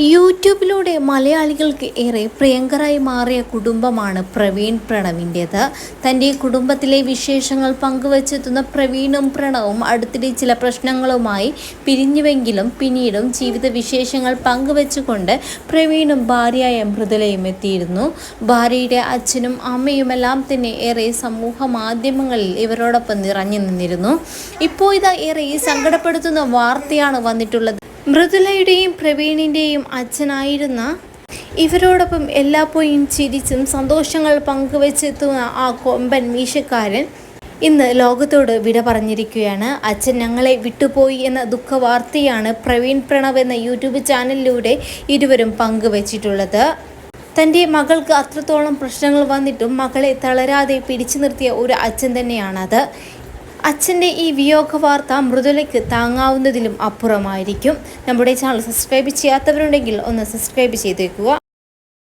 യൂട്യൂബിലൂടെ മലയാളികൾക്ക് ഏറെ പ്രിയങ്കരായി മാറിയ കുടുംബമാണ് പ്രവീൺ പ്രണവിന്റേത്. തന്റെ കുടുംബത്തിലെ വിശേഷങ്ങൾ പങ്കുവച്ചെത്തുന്ന പ്രവീണും പ്രണവും അടുത്തിടെ ചില പ്രശ്നങ്ങളുമായി പിരിഞ്ഞുവെങ്കിലും പിന്നീടും ജീവിത വിശേഷങ്ങൾ പങ്കുവെച്ചുകൊണ്ട് പ്രവീണും ഭാര്യയായ മൃദുലയും എത്തിയിരുന്നു. ഭാര്യയുടെ അച്ഛനും അമ്മയുമെല്ലാം തന്നെ ഏറെ സമൂഹ മാധ്യമങ്ങളിൽ ഇവരോടൊപ്പം നിറഞ്ഞു നിന്നിരുന്നു. ഇപ്പോൾ ഇതാ ഏറെ സങ്കടപ്പെടുത്തുന്ന വാർത്തയാണ് വന്നിട്ടുള്ളത്. മൃദുലയുടെയും പ്രവീണിന്റെയും അച്ഛനായിരുന്ന ഇവരോടൊപ്പം എല്ലാപ്പോഴും ചിരിച്ചും സന്തോഷങ്ങൾ പങ്കുവച്ചെത്തുന്ന ആ കൊമ്പൻ മീശക്കാരൻ ഇന്ന് ലോകത്തോട് വിട പറഞ്ഞിരിക്കുകയാണ്. അച്ഛൻ ഞങ്ങളെ വിട്ടുപോയി എന്ന ദുഃഖവാർത്തയാണ് പ്രവീൺ പ്രണവ് എന്ന യൂട്യൂബ് ചാനലിലൂടെ ഇരുവരും പങ്കുവച്ചിട്ടുള്ളത്. തന്റെ മകൾക്ക് അത്രത്തോളം പ്രശ്നങ്ങൾ വന്നിട്ടും മകളെ തളരാതെ പിടിച്ചു നിർത്തിയ ഒരു അച്ഛൻ തന്നെയാണത്. അച്ഛന്റെ ഈ വിയോഗ വാർത്ത മൃദുലയ്ക്ക് താങ്ങാവുന്നതിലും അപ്പുറമായിരിക്കും. നമ്മുടെ ചാനൽ സബ്സ്ക്രൈബ് ചെയ്യാത്തവരുണ്ടെങ്കിൽ ഒന്ന് സബ്സ്ക്രൈബ് ചെയ്തേക്കുക.